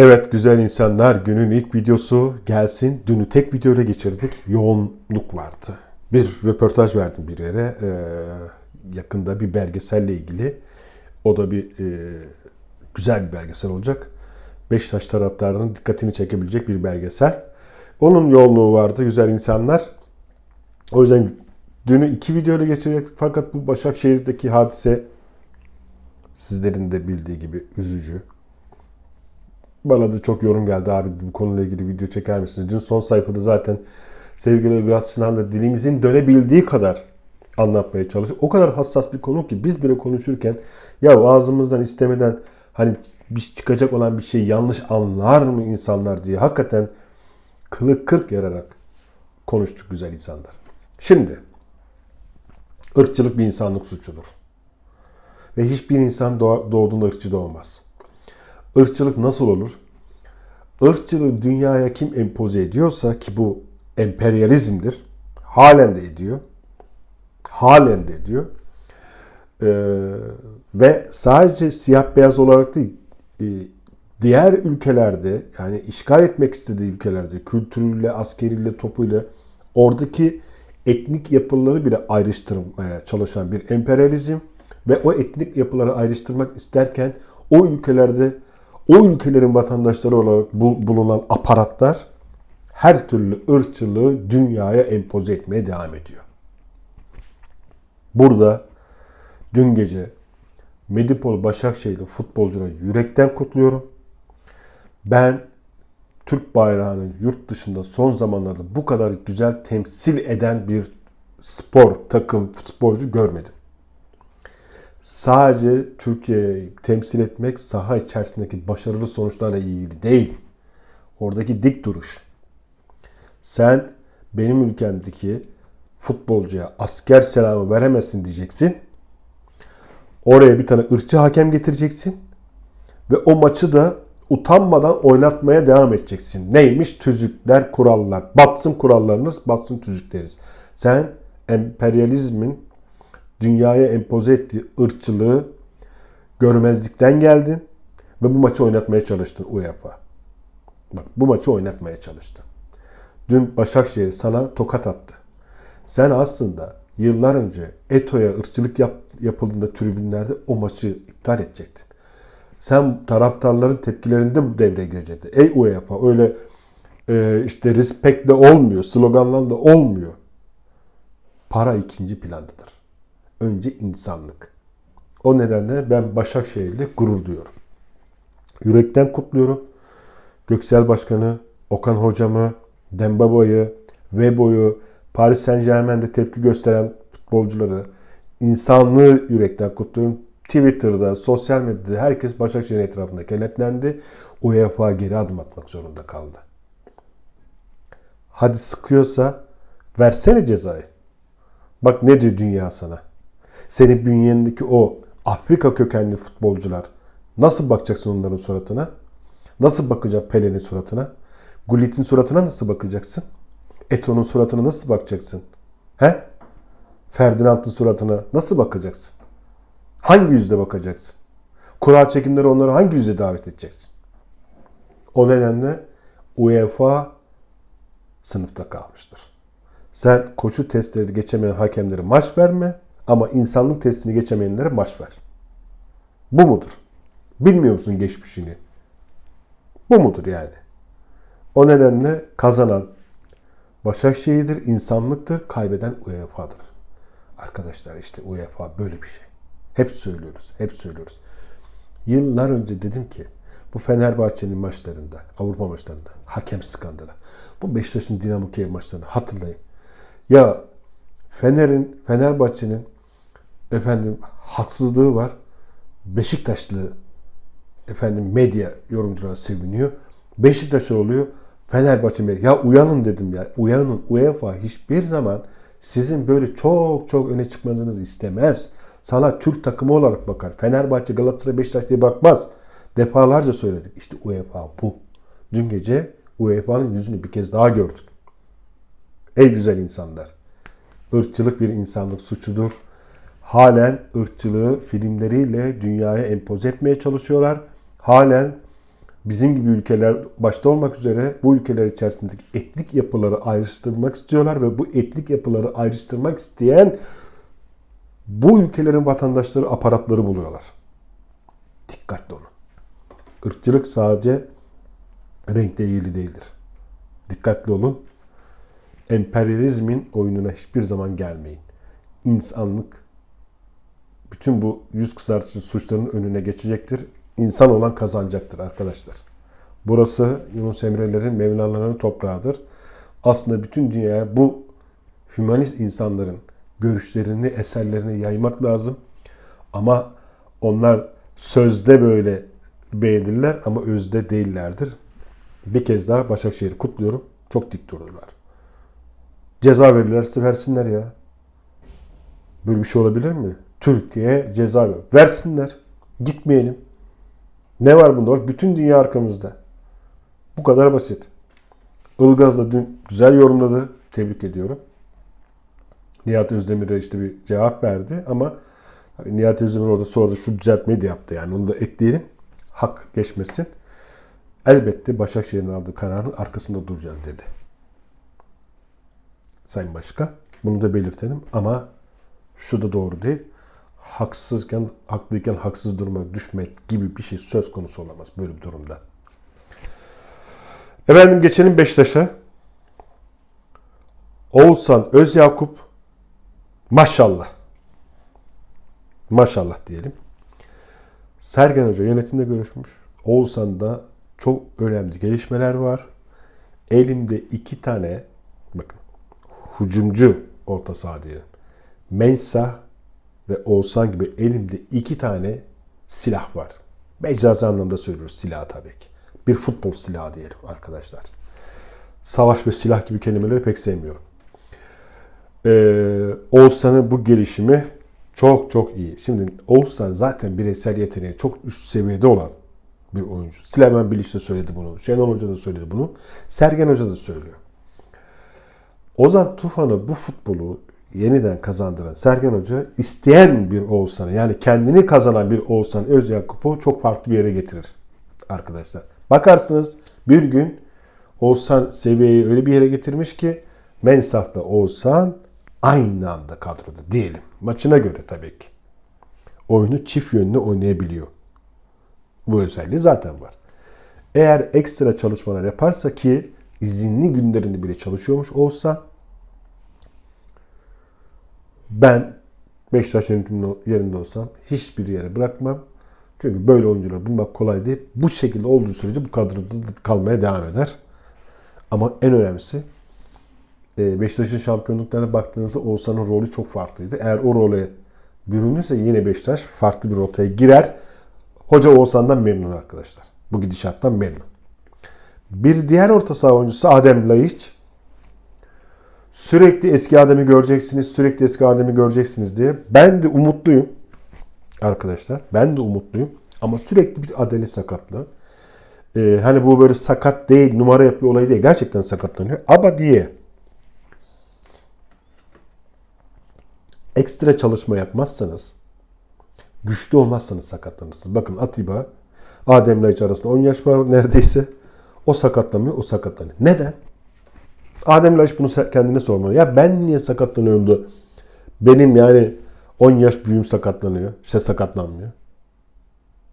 Evet güzel insanlar günün ilk videosu gelsin. Dünü tek videoyla geçirdik. Yoğunluk vardı. Bir röportaj verdim bir yere. Ee, yakında bir belgeselle ilgili. O da bir e, güzel bir belgesel olacak. Beşiktaş taraftarının dikkatini çekebilecek bir belgesel. Onun yoğunluğu vardı güzel insanlar. O yüzden dünü iki videoyla geçirecek. Fakat bu Başakşehir'deki hadise sizlerin de bildiği gibi üzücü. Bana da çok yorum geldi abi bu konuyla ilgili video çeker misiniz? Dün son sayfada zaten sevgili Ilgaz Çınar'la dilimizin dönebildiği kadar anlatmaya çalıştık. O kadar hassas bir konu ki biz bile konuşurken ya ağzımızdan istemeden hani bir çıkacak olan bir şey yanlış anlar mı insanlar diye hakikaten kılık kırk yararak konuştuk güzel insanlar. Şimdi ırkçılık bir insanlık suçudur. Ve hiçbir insan doğduğunda ırkçı doğmaz. Irkçılık nasıl olur? Irkçılığı dünyaya kim empoze ediyorsa ki bu emperyalizmdir. Halen de ediyor. Halen de ediyor. Ee, ve sadece siyah beyaz olarak değil, e, diğer ülkelerde yani işgal etmek istediği ülkelerde kültürüyle, askeriyle, topuyla oradaki etnik yapıları bile ayrıştırmaya çalışan bir emperyalizm ve o etnik yapıları ayrıştırmak isterken o ülkelerde o ülkelerin vatandaşları olarak bu- bulunan aparatlar her türlü ırkçılığı dünyaya empoze etmeye devam ediyor. Burada dün gece Medipol Başakşehir'li futbolcuları yürekten kutluyorum. Ben Türk bayrağını yurt dışında son zamanlarda bu kadar güzel temsil eden bir spor, takım, sporcu görmedim. Sadece Türkiye'yi temsil etmek saha içerisindeki başarılı sonuçlarla ilgili değil. Oradaki dik duruş. Sen benim ülkemdeki futbolcuya asker selamı veremezsin diyeceksin. Oraya bir tane ırkçı hakem getireceksin. Ve o maçı da utanmadan oynatmaya devam edeceksin. Neymiş? Tüzükler, kurallar. Batsın kurallarınız, batsın tüzükleriniz. Sen emperyalizmin dünyaya empoze ettiği ırkçılığı görmezlikten geldin ve bu maçı oynatmaya çalıştın UEFA. Bak bu maçı oynatmaya çalıştın. Dün Başakşehir sana tokat attı. Sen aslında yıllar önce Eto'ya ırkçılık yap, yapıldığında tribünlerde o maçı iptal edecektin. Sen taraftarların tepkilerinde bu devreye girecektin. Ey UEFA öyle e, işte respectle olmuyor, sloganlarla olmuyor. Para ikinci plandadır. Önce insanlık. O nedenle ben Başakşehir'le gurur duyuyorum. Yürekten kutluyorum. Göksel Başkanı, Okan Hocamı, Dembaba'yı, Webo'yu, Paris Saint Germain'de tepki gösteren futbolcuları, insanlığı yürekten kutluyorum. Twitter'da, sosyal medyada herkes Başakşehir etrafında kenetlendi. UEFA geri adım atmak zorunda kaldı. Hadi sıkıyorsa versene cezayı. Bak ne diyor dünya sana. Senin bünyendeki o Afrika kökenli futbolcular nasıl bakacaksın onların suratına? Nasıl bakacaksın Pele'nin suratına? Gullit'in suratına nasıl bakacaksın? Eto'nun suratına nasıl bakacaksın? He? Ferdinand'ın suratına nasıl bakacaksın? Hangi yüzle bakacaksın? Kura çekimleri onları hangi yüzle davet edeceksin? O nedenle UEFA sınıfta kalmıştır. Sen koşu testleri geçemeyen hakemlere maç verme ama insanlık testini geçemeyenlere maç ver. Bu mudur? Bilmiyor musun geçmişini? Bu mudur yani? O nedenle kazanan Başakşehir'dir, insanlıktır, kaybeden UEFA'dır. Arkadaşlar işte UEFA böyle bir şey. Hep söylüyoruz, hep söylüyoruz. Yıllar önce dedim ki bu Fenerbahçe'nin maçlarında, Avrupa maçlarında hakem skandalı. Bu Beşiktaş'ın Dinamo Kiev maçlarını hatırlayın. Ya Fener'in, Fenerbahçe'nin efendim haksızlığı var. Beşiktaşlı efendim medya yorumcuları seviniyor. Beşiktaş'ı oluyor. Fenerbahçe medya. Ya uyanın dedim ya. Uyanın. UEFA hiçbir zaman sizin böyle çok çok öne çıkmanızı istemez. Sana Türk takımı olarak bakar. Fenerbahçe, Galatasaray, Beşiktaş diye bakmaz. Defalarca söyledik. İşte UEFA bu. Dün gece UEFA'nın yüzünü bir kez daha gördük. Ey güzel insanlar. Irkçılık bir insanlık suçudur. Halen ırkçılığı filmleriyle dünyaya empoze etmeye çalışıyorlar. Halen bizim gibi ülkeler başta olmak üzere bu ülkeler içerisindeki etnik yapıları ayrıştırmak istiyorlar ve bu etnik yapıları ayrıştırmak isteyen bu ülkelerin vatandaşları aparatları buluyorlar. Dikkatli olun. Irkçılık sadece renkle ilgili değildir. Dikkatli olun. Emperyalizmin oyununa hiçbir zaman gelmeyin. İnsanlık bütün bu yüz kızartıcı suçların önüne geçecektir. İnsan olan kazanacaktır arkadaşlar. Burası Yunus Emre'lerin, Mevlana'nın toprağıdır. Aslında bütün dünyaya bu hümanist insanların görüşlerini, eserlerini yaymak lazım. Ama onlar sözde böyle beğenirler ama özde değillerdir. Bir kez daha Başakşehir'i kutluyorum. Çok dik dururlar. Ceza verirlerse versinler ya. Böyle bir şey olabilir mi? Türkiye ceza ver. Versinler. Gitmeyelim. Ne var bunda? Bak bütün dünya arkamızda. Bu kadar basit. Ilgaz da dün güzel yorumladı. Tebrik ediyorum. Nihat Özdemir'e işte bir cevap verdi ama Nihat Özdemir orada sonra da şu düzeltmeyi de yaptı. Yani onu da ekleyelim. Hak geçmesin. Elbette Başakşehir'in aldığı kararın arkasında duracağız dedi. Sayın Başkan. Bunu da belirtelim ama şu da doğru değil. Haksızken, haklıyken haksız duruma düşmek gibi bir şey söz konusu olamaz böyle bir durumda. Efendim geçelim Beşiktaş'a. Oğuzhan Özyakup maşallah. Maşallah diyelim. Sergen Hoca yönetimle görüşmüş. Oğuzhan'da çok önemli gelişmeler var. Elimde iki tane bakın hücumcu orta saha diyelim. Mensah ve Oğuzhan gibi elimde iki tane silah var. Mecazi anlamda söylüyoruz silah tabii ki. Bir futbol silahı diyelim arkadaşlar. Savaş ve silah gibi kelimeleri pek sevmiyorum. Ee, Oğuzhan'ın bu gelişimi çok çok iyi. Şimdi Oğuzhan zaten bireysel yeteneği çok üst seviyede olan bir oyuncu. Süleyman Bilic de söyledi bunu. Şenol Hoca da söyledi bunu. Sergen Hoca da söylüyor. Ozan Tufan'ı bu futbolu yeniden kazandıran Sergen Hoca isteyen bir Oğuzhan'ı yani kendini kazanan bir Oğuzhan Özyakup'u çok farklı bir yere getirir arkadaşlar. Bakarsınız bir gün Oğuzhan seviyeyi öyle bir yere getirmiş ki Mensah'la Oğuzhan aynı anda kadroda diyelim. Maçına göre tabii ki. Oyunu çift yönlü oynayabiliyor. Bu özelliği zaten var. Eğer ekstra çalışmalar yaparsa ki izinli günlerinde bile çalışıyormuş olsa ben Beşiktaş yerinde olsam hiçbir yere bırakmam. Çünkü böyle oyuncular bulmak kolay değil. Bu şekilde olduğu sürece bu kadroda kalmaya devam eder. Ama en önemlisi e, Beşiktaş'ın şampiyonluklarına baktığınızda Oğuzhan'ın rolü çok farklıydı. Eğer o role bürünürse yine Beşiktaş farklı bir rotaya girer. Hoca Oğuzhan'dan memnun arkadaşlar. Bu gidişattan memnun. Bir diğer orta saha oyuncusu Adem Laiç. Sürekli eski Adem'i göreceksiniz, sürekli eski Adem'i göreceksiniz diye. Ben de umutluyum arkadaşlar. Ben de umutluyum. Ama sürekli bir adele sakatlığı. Ee, hani bu böyle sakat değil, numara yapıyor olayı değil. Gerçekten sakatlanıyor. Ama diye ekstra çalışma yapmazsanız, güçlü olmazsanız sakatlanırsınız. Bakın Atiba, Adem Laiç arasında 10 yaş var neredeyse. O sakatlamıyor, o sakatlanıyor. Neden? Adem Laiç bunu kendine sormalı. Ya ben niye sakatlanıyorum da benim yani 10 yaş büyüğüm sakatlanıyor. İşte sakatlanmıyor.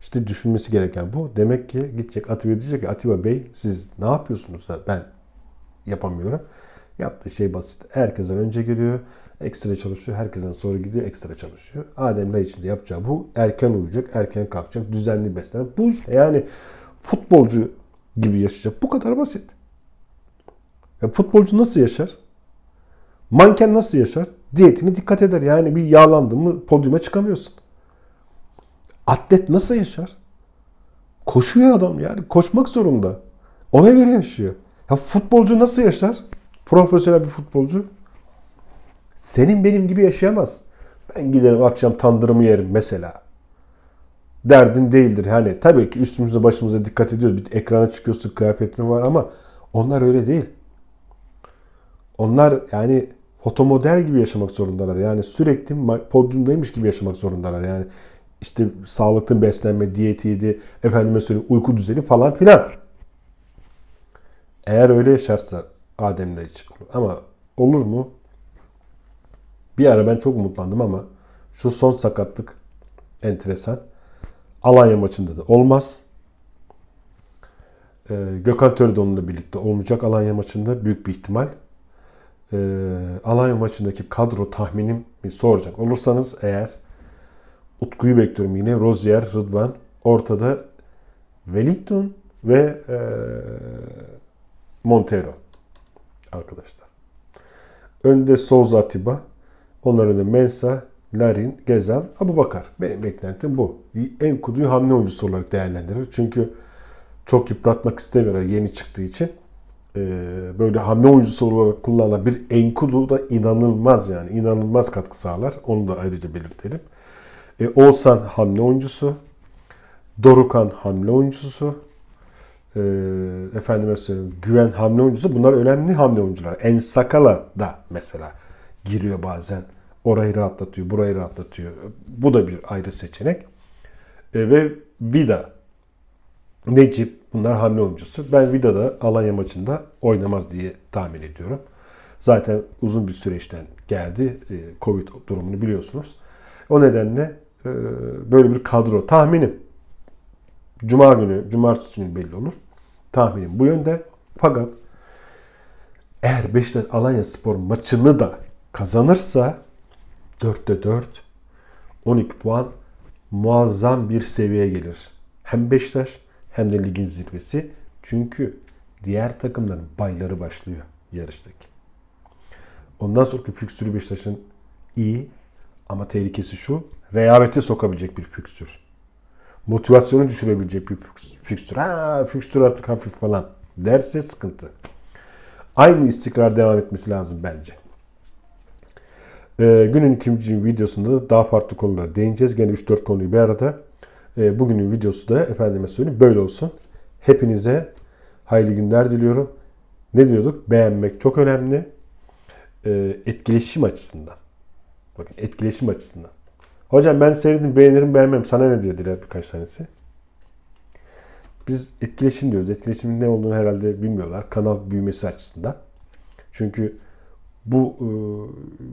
İşte düşünmesi gereken bu. Demek ki gidecek Atiba diyecek ki Atiba Bey siz ne yapıyorsunuz da ben yapamıyorum. Yaptığı şey basit. Herkesten önce geliyor. Ekstra çalışıyor. Herkesten sonra gidiyor. Ekstra çalışıyor. Adem Laiç'in de yapacağı bu. Erken uyuyacak. Erken kalkacak. Düzenli beslenmek. Bu işte yani futbolcu gibi yaşayacak. Bu kadar basit. Ya futbolcu nasıl yaşar? Manken nasıl yaşar? Diyetine dikkat eder. Yani bir yağlandın mı podyuma çıkamıyorsun. Atlet nasıl yaşar? Koşuyor adam yani. Koşmak zorunda. Ona göre yaşıyor. Ya futbolcu nasıl yaşar? Profesyonel bir futbolcu. Senin benim gibi yaşayamaz. Ben giderim akşam tandırımı yerim mesela. Derdin değildir. Hani tabii ki üstümüze başımıza dikkat ediyoruz. Bir ekrana çıkıyorsun kıyafetin var ama onlar öyle değil. Onlar yani fotomodel gibi yaşamak zorundalar. Yani sürekli podyumdaymış gibi yaşamak zorundalar. Yani işte sağlıklı beslenme, diyetiydi, efendime söyleyeyim uyku düzeni falan filan. Eğer öyle yaşarsa Adem'le hiç olur. Ama olur mu? Bir ara ben çok umutlandım ama şu son sakatlık enteresan. Alanya maçında da olmaz. Ee, Gökhan Töre de onunla birlikte olmayacak Alanya maçında büyük bir ihtimal. Ee, Alanya maçındaki kadro tahminim soracak olursanız eğer Utku'yu bekliyorum yine. Rozier, Rıdvan. Ortada Wellington ve e, Montero arkadaşlar. Önde Souza Atiba. Onların önünde Mensa, Larin, Gezal, Abu Bakar. Benim beklentim bu. En kuduyu hamle oyuncusu olarak değerlendirir. Çünkü çok yıpratmak istemiyorlar yeni çıktığı için. Ee, böyle hamle oyuncusu olarak kullanılan bir Enkudu da inanılmaz yani. inanılmaz katkı sağlar. Onu da ayrıca belirtelim. E, Oğuzhan hamle oyuncusu. Dorukan hamle oyuncusu. E, efendime söyleyeyim Güven hamle oyuncusu. Bunlar önemli hamle oyuncular. En Sakala da mesela giriyor bazen. Orayı rahatlatıyor, burayı rahatlatıyor. Bu da bir ayrı seçenek. E, ve Vida, Necip bunlar hamle oyuncusu. Ben Vida'da Alanya maçında oynamaz diye tahmin ediyorum. Zaten uzun bir süreçten geldi. E, Covid durumunu biliyorsunuz. O nedenle e, böyle bir kadro tahminim. Cuma günü, cumartesi günü belli olur. Tahminim bu yönde. Fakat eğer Beşiktaş Alanya Spor maçını da kazanırsa 4'te 4 12 puan muazzam bir seviyeye gelir. Hem Beşiktaş hem de ligin zirvesi. Çünkü diğer takımların bayları başlıyor yarıştaki. Ondan sonraki fikstürü Beşiktaş'ın iyi ama tehlikesi şu. Rehavete sokabilecek bir fikstür. Motivasyonu düşürebilecek bir fikstür. Ha fikstür artık hafif falan derse sıkıntı. Aynı istikrar devam etmesi lazım bence. Ee, günün ikinci videosunda da daha farklı konulara değineceğiz. Gene 3-4 konuyu bir arada. Ee, bugünün videosu da efendime söyleyeyim böyle olsun. Hepinize hayırlı günler diliyorum. Ne diyorduk? Beğenmek çok önemli. Ee, etkileşim açısından. Bakın etkileşim açısından. Hocam ben seyredim beğenirim beğenmem. Sana ne dediler birkaç tanesi. Biz etkileşim diyoruz. Etkileşimin ne olduğunu herhalde bilmiyorlar. Kanal büyümesi açısından. Çünkü bu e,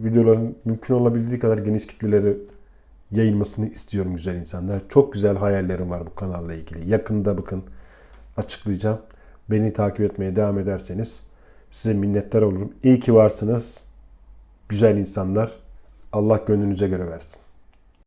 videoların mümkün olabildiği kadar geniş kitlelere yayılmasını istiyorum güzel insanlar. Çok güzel hayallerim var bu kanalla ilgili. Yakında bakın açıklayacağım. Beni takip etmeye devam ederseniz size minnettar olurum. İyi ki varsınız. Güzel insanlar. Allah gönlünüze göre versin.